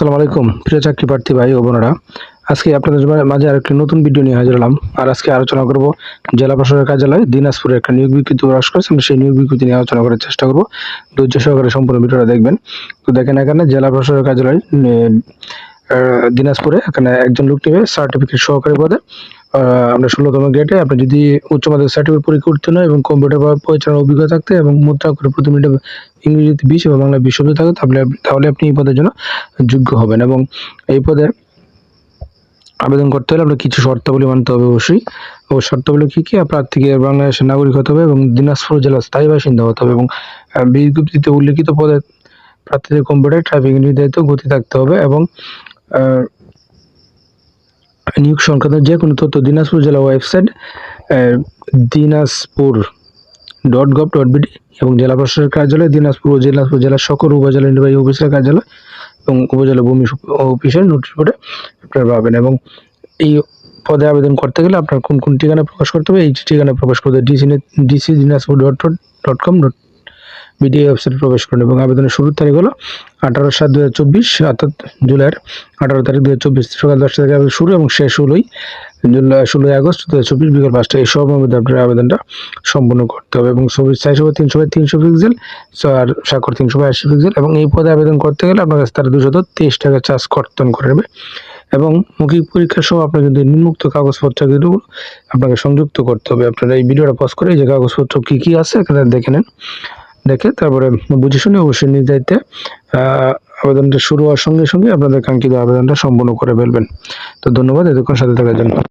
আসসালামু আলাইকুম। প্রিয় চাকরি প্রার্থী ভাই ও বোনেরা, আজকে আপনাদের মাঝে আরেকটি নতুন ভিডিও নিয়ে হাজির হলাম। আর আজকে আলোচনা করব জেলা প্রশাসনের কার্যালয় দিনাজপুরে একটা নিয়োগ বিজ্ঞপ্তি প্রকাশ করেছে। আমরা সেই নিয়োগ বিজ্ঞপ্তি নিয়ে আলোচনা করার চেষ্টা করব। ধৈর্য সহকারে সম্পূর্ণ ভিডিওটা দেখবেন। তো দেখেন এখানে জেলা প্রশাসনের কার্যালয় দিনাজপুরে এখানে একজন লোক নেবে সার্টিফিকেট সহকারী পদে। আমরা ষোলোতম গ্রেডে আপনি যদি উচ্চ মাধ্যমিক সার্টিফিকেট পরীক্ষা উত্তীর্ণ এবং কম্পিউটার বা পরিচালনার অভিজ্ঞতা থাকতে এবং মুদ্রা করে প্রতি মিনিটে ইংরেজিতে বিশ এবং বাংলা বিশ শব্দ থাকে, তাহলে তাহলে আপনি এই পদের জন্য যোগ্য হবেন এবং এই পদে আবেদন করতে হলে আপনার কিছু শর্তাবলী মানতে হবে অবশ্যই। ও শর্তাবলী কী কী? প্রার্থীকে বাংলাদেশের নাগরিক হতে হবে এবং দিনাজপুর জেলার স্থায়ী বাসিন্দা হতে হবে এবং বিজ্ঞপ্তিতে উল্লিখিত পদে প্রার্থীদের কম্পিউটার ট্রাফিক নির্ধারিত গতি থাকতে হবে এবং নিয়োগ সংক্রান্ত যে কোনো তথ্য দিনাজপুর জেলা website Dinajpur dot gov dot BD এবং জেলা প্রশাসনের কার্যালয়, দিনাজপুর ও দিনাজপুর জেলার সকল উপজেলা নির্বাহী অফিসের কার্যালয় এবং উপজেলা ভূমি অফিসের নোটিশ বোর্ডে আপনারা পাবেন এবং এই পদে আবেদন করতে গেলে আপনার কোন কোন ঠিকানা প্রকাশ করতে হবে, এই ঠিকানা প্রকাশ করতে হবে DC DC Dinajpur dot dot com dot BDA ওয়েবসাইটে প্রবেশ করুন এবং আবেদনের শুরুর তারিখ হলো আঠারো সাত দু হাজার চব্বিশ, অর্থাৎ জুলাইয়ের আঠারো তারিখ দু চব্বিশ, সকাল দশটা থেকে আবেদন শুরু এবং শেষ হলোই জুলাই ষোলোই আগস্ট দু হাজার চব্বিশ, বিকেল পাঁচটা এই সময়ের মধ্যে আপনার আবেদনটা সম্পূর্ণ করতে হবে এবং ছবির সাইজ হবে তিনশো বাই তিনশো পিক্সেল আর স্বাক্ষর তিনশো বাই আশি পিক্সেল এবং এই পদে আবেদন করতে গেলে আপনার কাছে তারা দুশত তেইশ টাকা চার্জ কর্তন করে নেবে এবং মৌখিক পরীক্ষা সহ আপনার কিন্তু নিম্মুক্ত কাগজপত্র কিন্তু আপনাকে সংযুক্ত করতে হবে। আপনারা এই ভিডিওটা পজ করে এই যে কাগজপত্র কী কী আছে এখানে দেখে নেন। দেখে তারপরে বুঝে শুনে অবশ্যই নিজ দায়িত্বে আবেদনটা শুরু হওয়ার সঙ্গে সঙ্গে আপনাদের কাঙ্ক্ষিত আবেদনটা সম্পূর্ণ করে ফেলবেন। তো ধন্যবাদ এতক্ষণ সাথে থাকার জন্য।